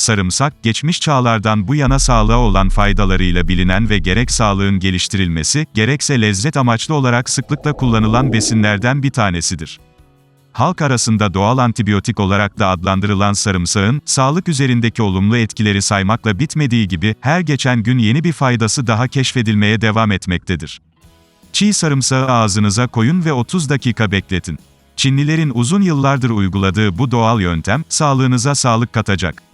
Sarımsak, geçmiş çağlardan bu yana sağlığa olan faydalarıyla bilinen ve gerek sağlığın geliştirilmesi, gerekse lezzet amaçlı olarak sıklıkla kullanılan besinlerden bir tanesidir. Halk arasında doğal antibiyotik olarak da adlandırılan sarımsağın, sağlık üzerindeki olumlu etkileri saymakla bitmediği gibi, her geçen gün yeni bir faydası daha keşfedilmeye devam etmektedir. Çiğ sarımsağı ağzınıza koyun ve 30 dakika bekletin. Çinlilerin uzun yıllardır uyguladığı bu doğal yöntem, sağlığınıza sağlık katacak.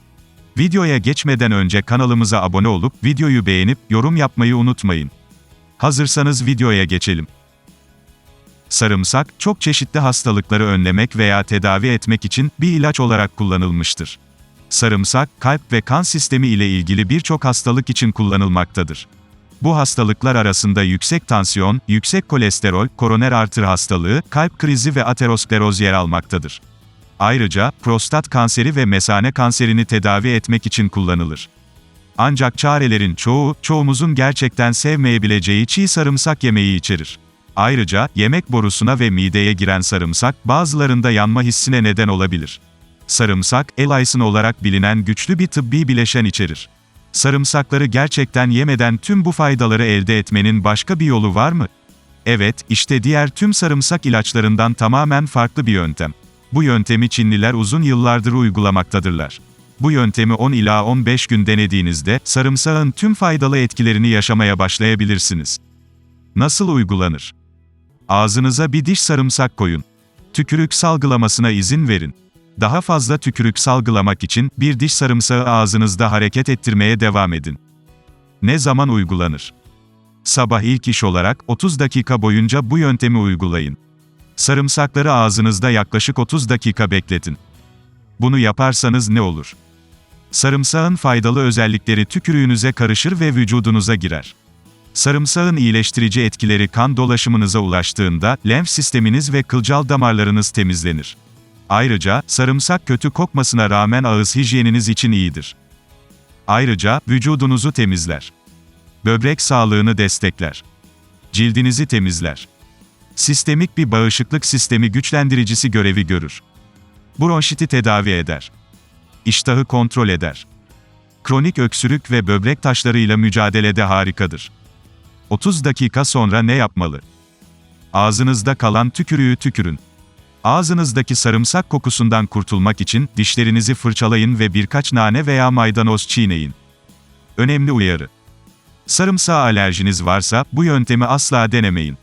Videoya geçmeden önce kanalımıza abone olup, videoyu beğenip, yorum yapmayı unutmayın. Hazırsanız videoya geçelim. Sarımsak, çok çeşitli hastalıkları önlemek veya tedavi etmek için bir ilaç olarak kullanılmıştır. Sarımsak, kalp ve kan sistemi ile ilgili birçok hastalık için kullanılmaktadır. Bu hastalıklar arasında yüksek tansiyon, yüksek kolesterol, koroner artır hastalığı, kalp krizi ve ateroskleroz yer almaktadır. Ayrıca, prostat kanseri ve mesane kanserini tedavi etmek için kullanılır. Ancak çarelerin çoğu, çoğumuzun gerçekten sevmeyebileceği çiğ sarımsak yemeği içerir. Ayrıca, yemek borusuna ve mideye giren sarımsak, bazılarında yanma hissine neden olabilir. Sarımsak, L-lysine olarak bilinen güçlü bir tıbbi bileşen içerir. Sarımsakları gerçekten yemeden tüm bu faydaları elde etmenin başka bir yolu var mı? Evet, işte diğer tüm sarımsak ilaçlarından tamamen farklı bir yöntem. Bu yöntemi Çinliler uzun yıllardır uygulamaktadırlar. Bu yöntemi 10 ila 15 gün denediğinizde, sarımsağın tüm faydalı etkilerini yaşamaya başlayabilirsiniz. Nasıl uygulanır? Ağzınıza bir diş sarımsak koyun. Tükürük salgılamasına izin verin. Daha fazla tükürük salgılamak için bir diş sarımsağı ağzınızda hareket ettirmeye devam edin. Ne zaman uygulanır? Sabah ilk iş olarak 30 dakika boyunca bu yöntemi uygulayın. Sarımsakları ağzınızda yaklaşık 30 dakika bekletin. Bunu yaparsanız ne olur? Sarımsağın faydalı özellikleri tükürüğünüze karışır ve vücudunuza girer. Sarımsağın iyileştirici etkileri kan dolaşımınıza ulaştığında, lenf sisteminiz ve kılcal damarlarınız temizlenir. Ayrıca, sarımsak kötü kokmasına rağmen ağız hijyeniniz için iyidir. Ayrıca, vücudunuzu temizler. Böbrek sağlığını destekler. Cildinizi temizler. Sistemik bir bağışıklık sistemi güçlendiricisi görevi görür. Bronşiti tedavi eder. İştahı kontrol eder. Kronik öksürük ve böbrek taşlarıyla mücadelede harikadır. 30 dakika sonra ne yapmalı? Ağzınızda kalan tükürüğü tükürün. Ağzınızdaki sarımsak kokusundan kurtulmak için dişlerinizi fırçalayın ve birkaç nane veya maydanoz çiğneyin. Önemli uyarı. Sarımsağa alerjiniz varsa bu yöntemi asla denemeyin.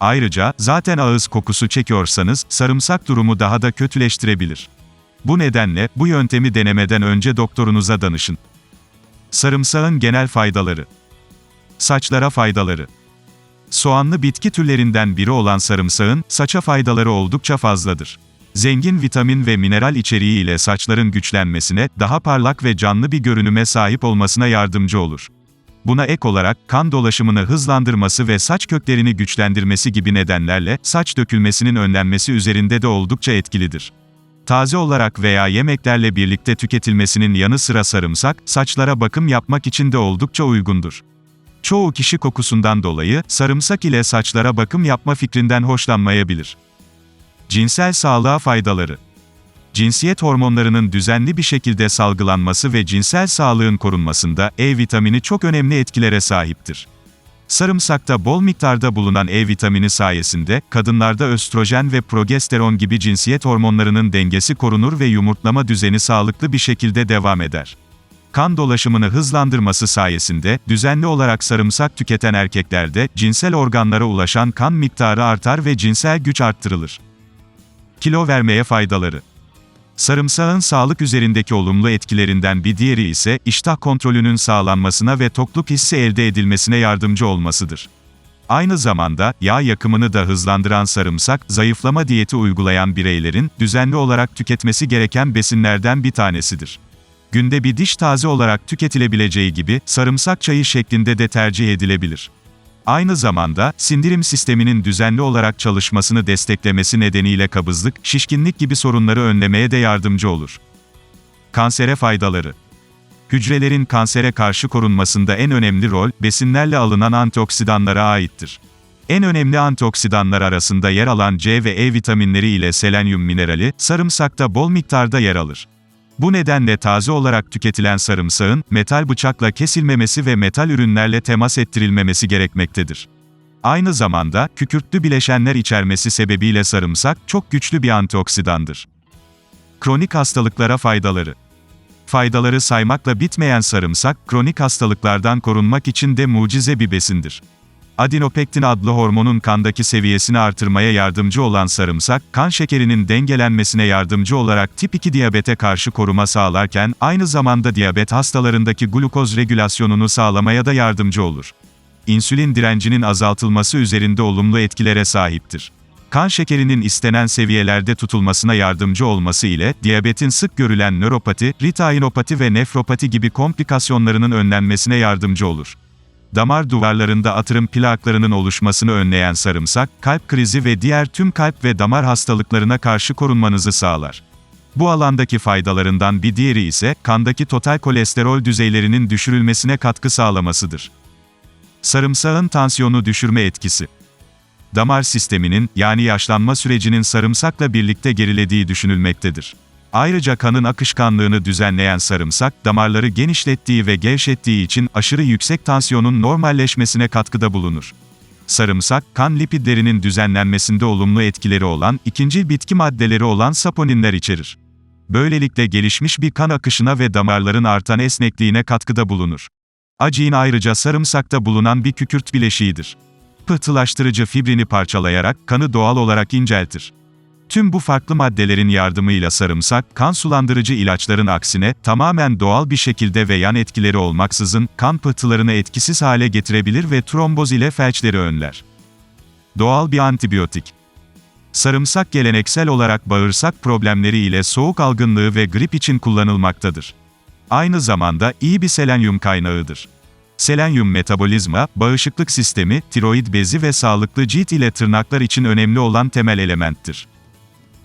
Ayrıca zaten ağız kokusu çekiyorsanız sarımsak durumu daha da kötüleştirebilir. Bu nedenle bu yöntemi denemeden önce doktorunuza danışın. Sarımsağın genel faydaları. Saçlara faydaları. Soğanlı bitki türlerinden biri olan sarımsağın, saça faydaları oldukça fazladır. Zengin vitamin ve mineral içeriği ile saçların güçlenmesine, daha parlak ve canlı bir görünüme sahip olmasına yardımcı olur. Buna ek olarak, kan dolaşımını hızlandırması ve saç köklerini güçlendirmesi gibi nedenlerle, saç dökülmesinin önlenmesi üzerinde de oldukça etkilidir. Taze olarak veya yemeklerle birlikte tüketilmesinin yanı sıra sarımsak, saçlara bakım yapmak için de oldukça uygundur. Çoğu kişi kokusundan dolayı, sarımsak ile saçlara bakım yapma fikrinden hoşlanmayabilir. Cinsel sağlığa faydaları Cinsiyet hormonlarının düzenli bir şekilde salgılanması ve cinsel sağlığın korunmasında E vitamini çok önemli etkilere sahiptir. Sarımsakta bol miktarda bulunan E vitamini sayesinde, kadınlarda östrojen ve progesteron gibi cinsiyet hormonlarının dengesi korunur ve yumurtlama düzeni sağlıklı bir şekilde devam eder. Kan dolaşımını hızlandırması sayesinde, düzenli olarak sarımsak tüketen erkeklerde, cinsel organlara ulaşan kan miktarı artar ve cinsel güç arttırılır. Kilo vermeye faydaları Sarımsağın sağlık üzerindeki olumlu etkilerinden bir diğeri ise, iştah kontrolünün sağlanmasına ve tokluk hissi elde edilmesine yardımcı olmasıdır. Aynı zamanda, yağ yakımını da hızlandıran sarımsak, zayıflama diyeti uygulayan bireylerin, düzenli olarak tüketmesi gereken besinlerden bir tanesidir. Günde bir diş taze olarak tüketilebileceği gibi, sarımsak çayı şeklinde de tercih edilebilir. Aynı zamanda, sindirim sisteminin düzenli olarak çalışmasını desteklemesi nedeniyle kabızlık, şişkinlik gibi sorunları önlemeye de yardımcı olur. Kansere faydaları Hücrelerin kansere karşı korunmasında en önemli rol, besinlerle alınan antioksidanlara aittir. En önemli antioksidanlar arasında yer alan C ve E vitaminleri ile selenyum minerali, sarımsakta bol miktarda yer alır. Bu nedenle taze olarak tüketilen sarımsağın, metal bıçakla kesilmemesi ve metal ürünlerle temas ettirilmemesi gerekmektedir. Aynı zamanda, kükürtlü bileşenler içermesi sebebiyle sarımsak, çok güçlü bir antioksidandır. Kronik hastalıklara faydaları Faydaları saymakla bitmeyen sarımsak, kronik hastalıklardan korunmak için de mucize bir besindir. Adinopektin adlı hormonun kandaki seviyesini artırmaya yardımcı olan sarımsak, kan şekerinin dengelenmesine yardımcı olarak tip 2 diyabete karşı koruma sağlarken, aynı zamanda diyabet hastalarındaki glukoz regülasyonunu sağlamaya da yardımcı olur. İnsülin direncinin azaltılması üzerinde olumlu etkilere sahiptir. Kan şekerinin istenen seviyelerde tutulmasına yardımcı olması ile, diyabetin sık görülen nöropati, ritainopati ve nefropati gibi komplikasyonlarının önlenmesine yardımcı olur. Damar duvarlarında atırım plaklarının oluşmasını önleyen sarımsak, kalp krizi ve diğer tüm kalp ve damar hastalıklarına karşı korunmanızı sağlar. Bu alandaki faydalarından bir diğeri ise, kandaki total kolesterol düzeylerinin düşürülmesine katkı sağlamasıdır. Sarımsağın tansiyonu düşürme etkisi. Damar sisteminin, yani yaşlanma sürecinin sarımsakla birlikte gerilediği düşünülmektedir. Ayrıca kanın akışkanlığını düzenleyen sarımsak, damarları genişlettiği ve gevşettiği için aşırı yüksek tansiyonun normalleşmesine katkıda bulunur. Sarımsak, kan lipidlerinin düzenlenmesinde olumlu etkileri olan, ikinci bitki maddeleri olan saponinler içerir. Böylelikle gelişmiş bir kan akışına ve damarların artan esnekliğine katkıda bulunur. Aciin ayrıca sarımsakta bulunan bir kükürt bileşiğidir. Pıhtılaştırıcı fibrini parçalayarak kanı doğal olarak inceltir. Tüm bu farklı maddelerin yardımıyla sarımsak, kan sulandırıcı ilaçların aksine, tamamen doğal bir şekilde ve yan etkileri olmaksızın, kan pıhtılarını etkisiz hale getirebilir ve tromboz ile felçleri önler. Doğal bir antibiyotik. Sarımsak geleneksel olarak bağırsak problemleri ile soğuk algınlığı ve grip için kullanılmaktadır. Aynı zamanda iyi bir selenyum kaynağıdır. Selenyum metabolizma, bağışıklık sistemi, tiroid bezi ve sağlıklı cilt ile tırnaklar için önemli olan temel elementtir.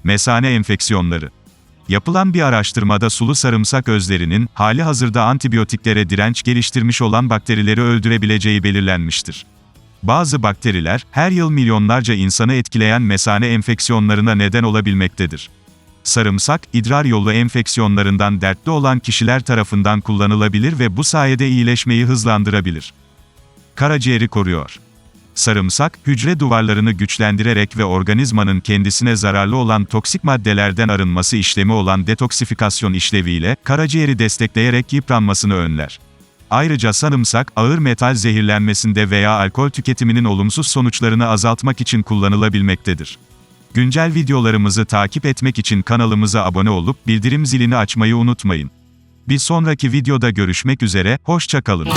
Mesane enfeksiyonları. Yapılan bir araştırmada sulu sarımsak özlerinin, hali hazırda antibiyotiklere direnç geliştirmiş olan bakterileri öldürebileceği belirlenmiştir. Bazı bakteriler, her yıl milyonlarca insanı etkileyen mesane enfeksiyonlarına neden olabilmektedir. Sarımsak, idrar yolu enfeksiyonlarından dertli olan kişiler tarafından kullanılabilir ve bu sayede iyileşmeyi hızlandırabilir. Karaciğeri koruyor. Sarımsak, hücre duvarlarını güçlendirerek ve organizmanın kendisine zararlı olan toksik maddelerden arınması işlemi olan detoksifikasyon işleviyle, karaciğeri destekleyerek yıpranmasını önler. Ayrıca sarımsak, ağır metal zehirlenmesinde veya alkol tüketiminin olumsuz sonuçlarını azaltmak için kullanılabilmektedir. Güncel videolarımızı takip etmek için kanalımıza abone olup bildirim zilini açmayı unutmayın. Bir sonraki videoda görüşmek üzere, hoşça kalın.